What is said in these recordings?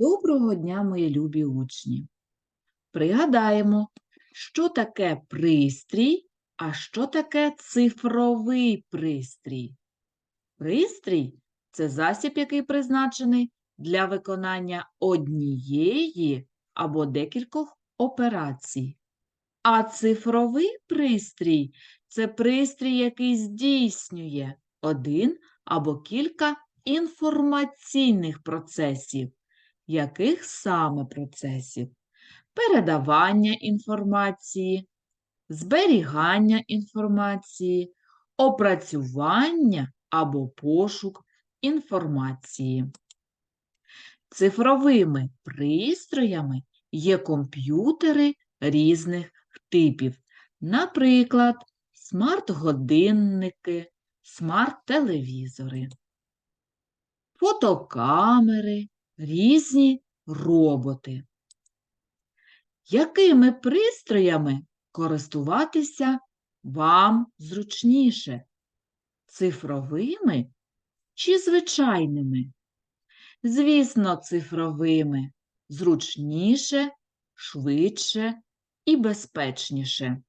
Доброго дня, мої любі учні! Пригадаємо, що таке пристрій, а що таке цифровий пристрій. Пристрій це засіб, який призначений для виконання однієї або декількох операцій. А цифровий пристрій це пристрій, який здійснює один або кілька інформаційних процесів. Яких саме процесів? Передавання інформації, зберігання інформації, опрацювання або пошук інформації. Цифровими пристроями є комп'ютери різних типів, наприклад, смарт-годинники, смарт-телевізори, фотокамери, різні роботи. Якими пристроями користуватися вам зручніше? Цифровими чи звичайними? Звісно, цифровими зручніше, швидше і безпечніше.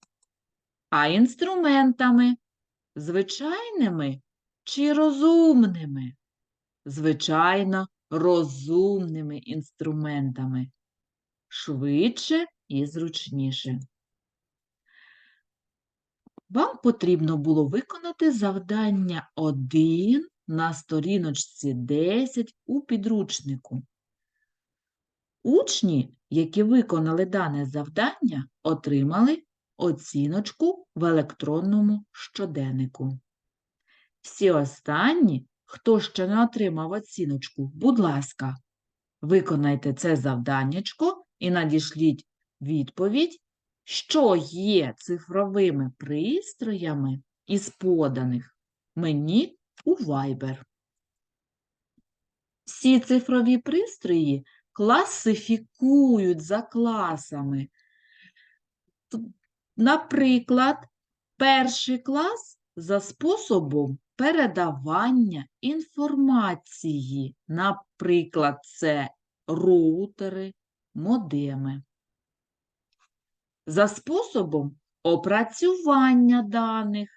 А інструментами звичайними чи розумними? Звичайно, розумними інструментами. Швидше і зручніше. Вам потрібно було виконати завдання 1 на сторіночці 10 у підручнику. Учні, які виконали дане завдання, отримали оціночку в електронному щоденнику. Всі останні, хто ще не отримав оціночку, будь ласка, виконайте це завданнячко і надішліть відповідь, що є цифровими пристроями із поданих мені у Viber. Всі цифрові пристрої класифікують за класами. Наприклад, перший клас за способом передавання інформації. Наприклад, це роутери, модеми. За способом опрацювання даних.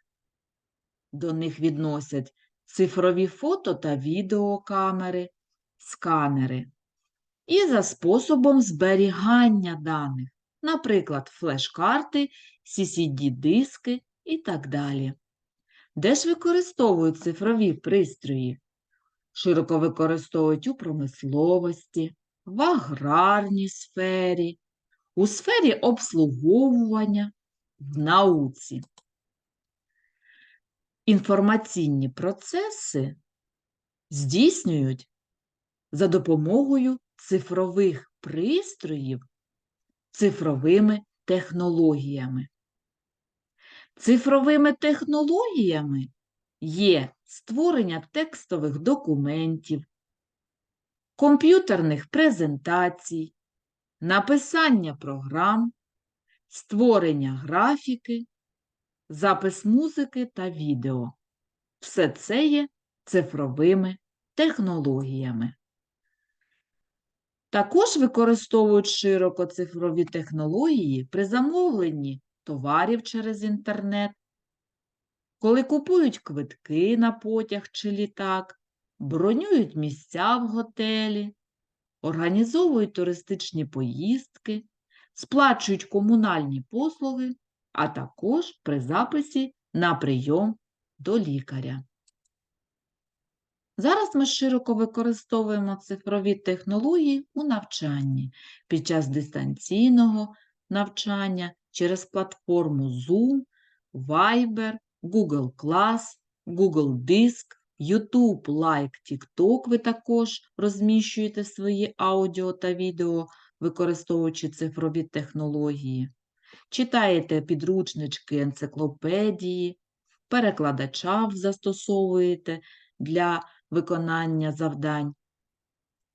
До них відносять цифрові фото та відеокамери, сканери. І за способом зберігання даних, наприклад, флеш-карти, CCD-диски і так далі. Де ж використовують цифрові пристрої? Широко використовують у промисловості, в аграрній сфері, у сфері обслуговування, в науці. Інформаційні процеси здійснюють за допомогою цифрових пристроїв цифровими технологіями. Цифровими технологіями є створення текстових документів, комп'ютерних презентацій, написання програм, створення графіки, запис музики та відео. Все це є цифровими технологіями. Також використовують широко цифрові технології при замовленні товарів через інтернет, коли купують квитки на потяг чи літак, бронюють місця в готелі, організовують туристичні поїздки, сплачують комунальні послуги, а також при записі на прийом до лікаря. Зараз ми широко використовуємо цифрові технології у навчанні під час дистанційного навчання через платформу Zoom, Viber, Google Class, Google Диск, YouTube, Like, TikTok ви також розміщуєте свої аудіо та відео, використовуючи цифрові технології. Читаєте підручнички, енциклопедії, перекладача застосовуєте для виконання завдань,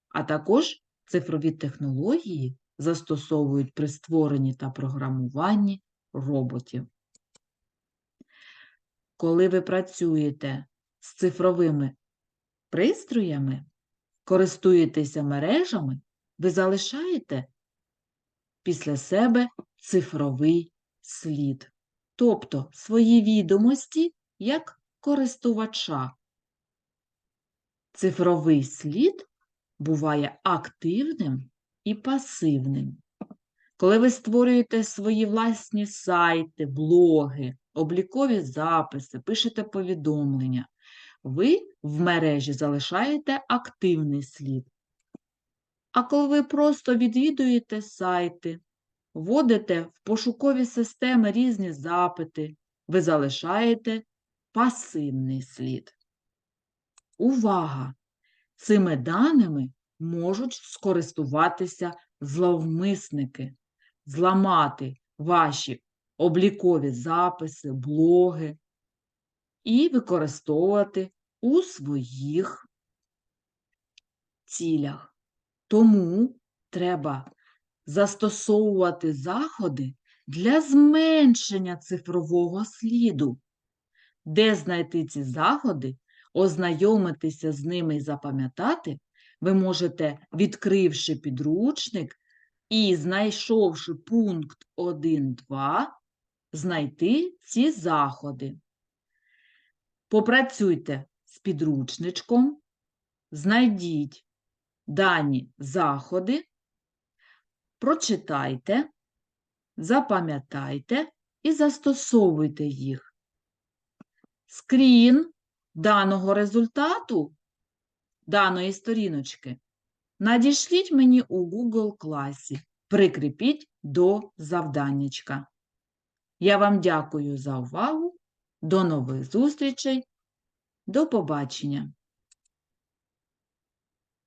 а також цифрові технології застосовують при створенні та програмуванні роботів. Коли ви працюєте з цифровими пристроями, користуєтеся мережами, ви залишаєте після себе цифровий слід, тобто свої відомості як користувача. Цифровий слід буває активним і пасивним. Коли ви створюєте свої власні сайти, блоги, облікові записи, пишете повідомлення, ви в мережі залишаєте активний слід. А коли ви просто відвідуєте сайти, вводите в пошукові системи різні запити, ви залишаєте пасивний слід. Увага! Цими даними можуть скористуватися зловмисники, зламати ваші облікові записи, блоги і використовувати у своїх цілях. Тому треба застосовувати заходи для зменшення цифрового сліду. Де знайти ці заходи, ознайомитися з ними і запам'ятати, ви можете, відкривши підручник і знайшовши пункт 1.2, знайти ці заходи. Попрацюйте з підручничком, знайдіть дані заходи, прочитайте, запам'ятайте і застосовуйте їх. Скрін даного результату, даної сторіночки, надішліть мені у Google класі, прикріпіть до завданнячка. Я вам дякую за увагу. До нових зустрічей. До побачення!